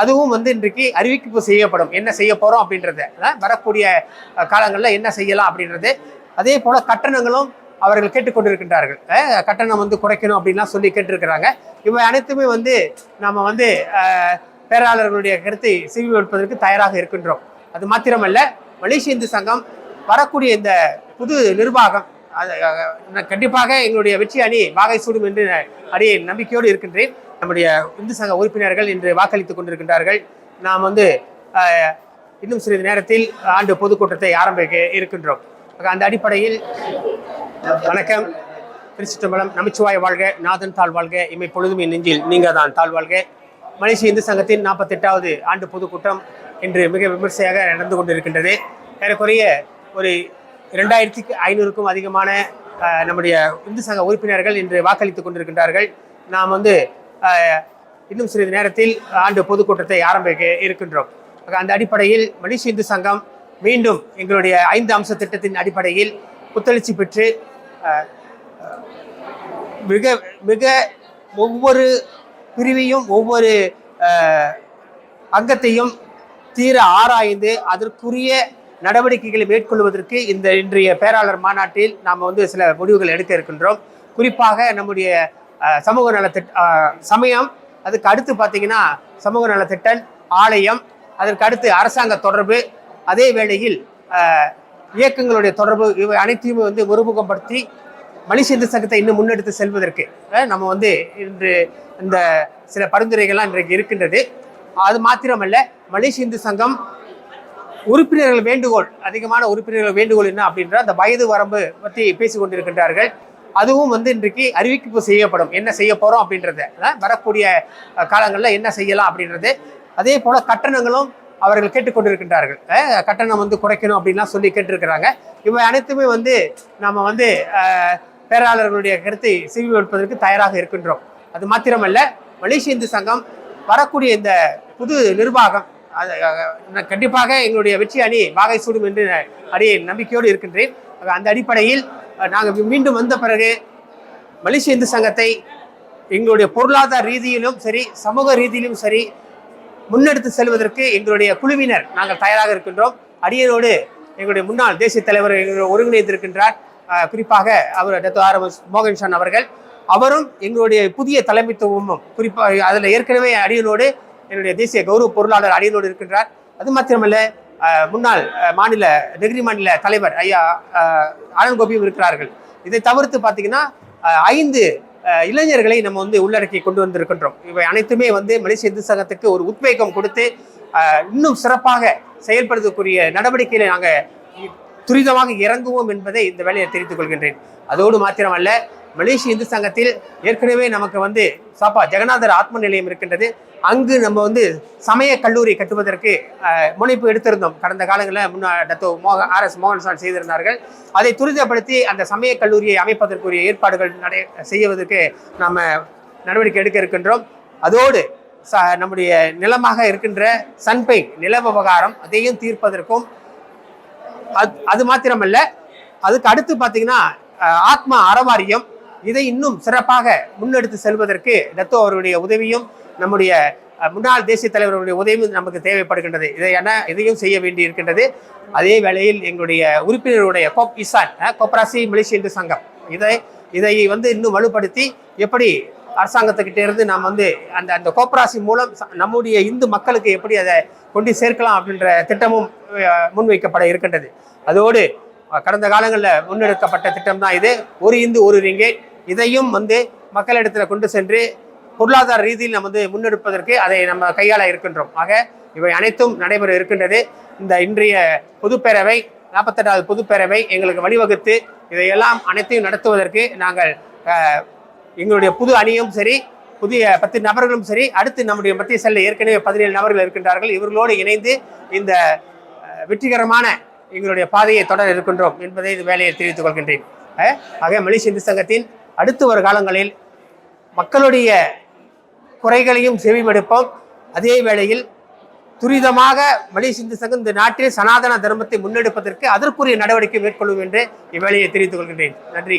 அதுவும் வந்து இன்றைக்கு அறிவிப்பு செய்யப்படும். என்ன செய்ய போகிறோம் அப்படின்றது. வரக்கூடிய காலங்களில் என்ன செய்யலாம் அப்படின்றது. அதே போல் கட்டணங்களும் அவர்கள் கேட்டுக்கொண்டிருக்கின்றார்கள். கட்டணம் வந்து குறைக்கணும் அப்படின்லாம் சொல்லி கேட்டிருக்கிறாங்க. இவை அனைத்துமே வந்து நம்ம வந்து பேராளர்களுடைய கருத்தை வைப்பதற்கு தயாராக இருக்கின்றோம். அது மாத்திரமல்ல மலேசிய இந்து சங்கம் வரக்கூடிய இந்த புது நிர்வாகம் நான் கண்டிப்பாக எங்களுடைய வெற்றி அணி வாகை சூடும் என்று அடியை நம்பிக்கையோடு இருக்கின்றேன். நம்முடைய இந்து சங்க உறுப்பினர்கள் இன்று வாக்களித்துக் கொண்டிருக்கின்றார்கள். நாம் வந்து இன்னும் சிறிது நேரத்தில் ஆண்டு பொதுக்கூட்டத்தை ஆரம்பிக்க இருக்கின்றோம். அந்த அடிப்படையில் வணக்கம். திருச்சிற்றம்பலம் நமச்சிவாய வாழ்க நாதன் தாழ் வாழ்க இமை பொழுதுமே நெஞ்சில் நீங்கள் தான் தாழ் வாழ்க. மலேசிய இந்து சங்கத்தின் நாற்பத்தெட்டாவது ஆண்டு பொதுக்கூட்டம் இன்று மிக விமர்சையாக நடந்து கொண்டிருக்கின்றது. ஏறக்குறைய ஒரு இரண்டாயிரத்தி ஐநூறுக்கும் அதிகமான நம்முடைய இந்து சங்க உறுப்பினர்கள் இன்று வாக்களித்துக் கொண்டிருக்கின்றார்கள். நாம் வந்து இன்னும் சிறிது நேரத்தில் ஆண்டு பொதுக்கூட்டத்தை ஆரம்பிக்க இருக்கின்றோம். அந்த அடிப்படையில் மலேசிய இந்து சங்கம் மீண்டும் எங்களுடைய ஐந்து அம்ச திட்டத்தின் அடிப்படையில் புத்தெழுச்சி பெற்று மிக மிக ஒவ்வொரு பிரிவையும் ஒவ்வொரு அங்கத்தையும் தீர ஆராய்ந்து அதற்குரிய நடவடிக்கைகளை மேற்கொள்வதற்கு இந்த இன்றைய பேராளர் மாநாட்டில் நாம் வந்து சில முடிவுகள் எடுக்க இருக்கின்றோம். குறிப்பாக நம்முடைய சமூக நலத்திட்ட சமயம். அதுக்கு அடுத்து பார்த்தீங்கன்னா சமூக நலத்திட்டம் ஆலயம் அதற்கு அடுத்து அரசாங்க தொடர்பு. அதே வேளையில் இயக்கங்களுடைய தொடர்பு இவை அனைத்தையும் வந்து ஒருமுகப்படுத்தி மலேசிய இந்து சங்கத்தை இன்னும் முன்னெடுத்து செல்வதற்கு நம்ம வந்து இன்று இந்த சில பரிந்துரைகள்லாம் இன்றைக்கு இருக்கின்றது. அது மாத்திரமல்ல மலேசிய இந்து சங்கம் உறுப்பினர்கள் வேண்டுகோள் அதிகமான உறுப்பினர்கள் வேண்டுகோள் என்ன அப்படின்ற அந்த வயது வரம்பு பற்றி பேசிக் கொண்டிருக்கின்றார்கள் அதுவும் வந்து இன்றைக்கு அறிவிப்பு செய்யப்படும். என்ன செய்ய போகிறோம் அப்படின்றத. வரக்கூடிய காலங்களில் என்ன செய்யலாம் அப்படின்றது. அதே போல் கட்டணங்களும் அவர்கள் கேட்டுக்கொண்டிருக்கின்றார்கள். கட்டணம் வந்து குறைக்கணும் அப்படின்லாம் சொல்லி கேட்டிருக்கிறாங்க. இவை அனைத்துமே வந்து நம்ம வந்து பேராளர்களுடைய கருத்தை வைப்பதற்கு தயாராக இருக்கின்றோம். அது மாத்திரமல்ல மலேசிய இந்து சங்கம் வரக்கூடிய இந்த புது நிர்வாகம் அது நான் கண்டிப்பாக எங்களுடைய வெற்றி அணி வாகை சூடும் என்று அடியை நம்பிக்கையோடு இருக்கின்றேன். அந்த அடிப்படையில் நாங்கள் மீண்டும் வந்த பிறகு மலேசிய இந்து சங்கத்தை எங்களுடைய பொருளாதார ரீதியிலும் சரி சமூக ரீதியிலும் சரி முன்னெடுத்து செல்வதற்கு எங்களுடைய குழுவினர் நாங்கள் தயாராக இருக்கின்றோம். அடியரோடு எங்களுடைய முன்னாள் தேசிய தலைவர் எங்களுடைய ஒருங்கிணைந்திருக்கின்றார். குறிப்பாக அவர் டத்து ஆர் எஸ் அவர்கள். அவரும் எங்களுடைய புதிய தலைமைத்துவமும் குறிப்பாக அதில் ஏற்கனவே அடியனோடு என்னுடைய தேசிய கௌரவ பொருளாளர் அடியனோடு இருக்கின்றார். அது மாத்திரமல்ல முன்னாள் மாநில நெகிரி மாநில தலைவர் ஐயா அஹ், இருக்கிறார்கள். இதை தவிர்த்து பார்த்தீங்கன்னா ஐந்து இளைஞர்களை நம்ம வந்து உள்ளடக்கி கொண்டு வந்திருக்கின்றோம். இவை அனைத்துமே வந்து மலேசிய இந்து சங்கத்துக்கு ஒரு உத்வேகம் கொடுத்து இன்னும் சிறப்பாக செயல்படுத்தக்கூடிய நடவடிக்கைகளை நாங்கள் துரிதமாக இறங்குவோம் என்பதை இந்த வேலையை தெரிவித்துக் கொள்கின்றேன். அதோடு மாத்திரமல்ல மலேசிய இந்து சங்கத்தில் ஏற்கனவே நமக்கு வந்து சாப்பா ஜெகநாதர் ஆத்ம நிலையம் இருக்கின்றது. அங்கு நம்ம வந்து சமய கல்லூரி கட்டுவதற்கு முனைப்பு எடுத்திருந்தோம். கடந்த காலங்களில் முன்னா டத்தோ மோக ஆர் எஸ் மோகன் செய்திருந்தார்கள். அதை துரிதப்படுத்தி அந்த சமய கல்லூரியை அமைப்பதற்குரிய ஏற்பாடுகள் நடை செய்வதற்கு நாம் நடவடிக்கை எடுக்க இருக்கின்றோம். அதோடு ச நம்முடைய நிலமாக இருக்கின்ற சன்பை நில விவகாரம் அதையும் தீர்ப்பதற்கும் அது அது மாத்திரமல்ல அதுக்கு அடுத்து பார்த்தீங்கன்னா ஆத்மா அறவாரியம். இதை இன்னும் சிறப்பாக முன்னெடுத்து செல்வதற்கு தத்தோ அவருடைய உதவியும் நம்முடைய முன்னாள் தேசிய தலைவர்களுடைய உதவியும் நமக்கு தேவைப்படுகின்றது. இதை என இதையும் செய்ய வேண்டி இருக்கின்றது அதே வேளையில் எங்களுடைய உறுப்பினருடைய கோப் இசான் அஹ், கோப்ராசி மலேசிய இந்து சங்கம். இதை இதை வந்து இன்னும் வலுப்படுத்தி எப்படி அரசாங்கத்துக்கிட்டே இருந்து நாம் வந்து அந்த அந்த கோப்ராசி மூலம் ச- நம்முடைய இந்து மக்களுக்கு எப்படி அதை கொண்டு சேர்க்கலாம் அப்படின்ற திட்டமும் முன்வைக்கப்பட இருக்கின்றது. அதோடு கடந்த காலங்களில் முன்னெடுக்கப்பட்ட திட்டம் தான் இது. ஒரு இந்து ஒரு ரிங்கே இதையும் வந்து மக்களிடத்தில் கொண்டு சென்று பொருளாதார ரீதியில் நம்ம வந்து முன்னெடுப்பதற்கு அதை நம்ம கையாள இருக்கின்றோம். ஆக இவை அனைத்தும் நடைபெற இருக்கின்றது. இந்த இன்றைய பொதுப்பேரவை நாற்பத்தெட்டாவது பொதுப்பேரவை எங்களுக்கு வழிவகுத்து இதையெல்லாம் அனைத்தையும் நடத்துவதற்கு நாங்கள் எங்களுடைய புது அணியும் சரி புதிய பத்து நபர்களும் சரி அடுத்து நம்முடைய மத்திய செல்ல ஏற்கனவே பதினேழு நபர்கள் இருக்கின்றார்கள். இவர்களோடு இணைந்து இந்த வெற்றிகரமான எங்களுடைய பாதையை தொடர இருக்கின்றோம் என்பதை இந்த வேலையை தெரிவித்துக் கொள்கின்றேன். அஹ், ஆக மலேசிய இந்து சங்கத்தின் அடுத்து வரும் காலங்களில் மக்களுடைய குறைகளையும் செவிமடுப்போம். அதே வேளையில் துரிதமாக மலேசிய இந்து சங்கம் இந்த நாட்டில் சனாதன தர்மத்தை முன்னெடுப்பதற்கு அதற்குரிய நடவடிக்கை மேற்கொள்ளும் என்று இவ்வேளையை தெரிவித்துக் கொள்கின்றேன். நன்றி.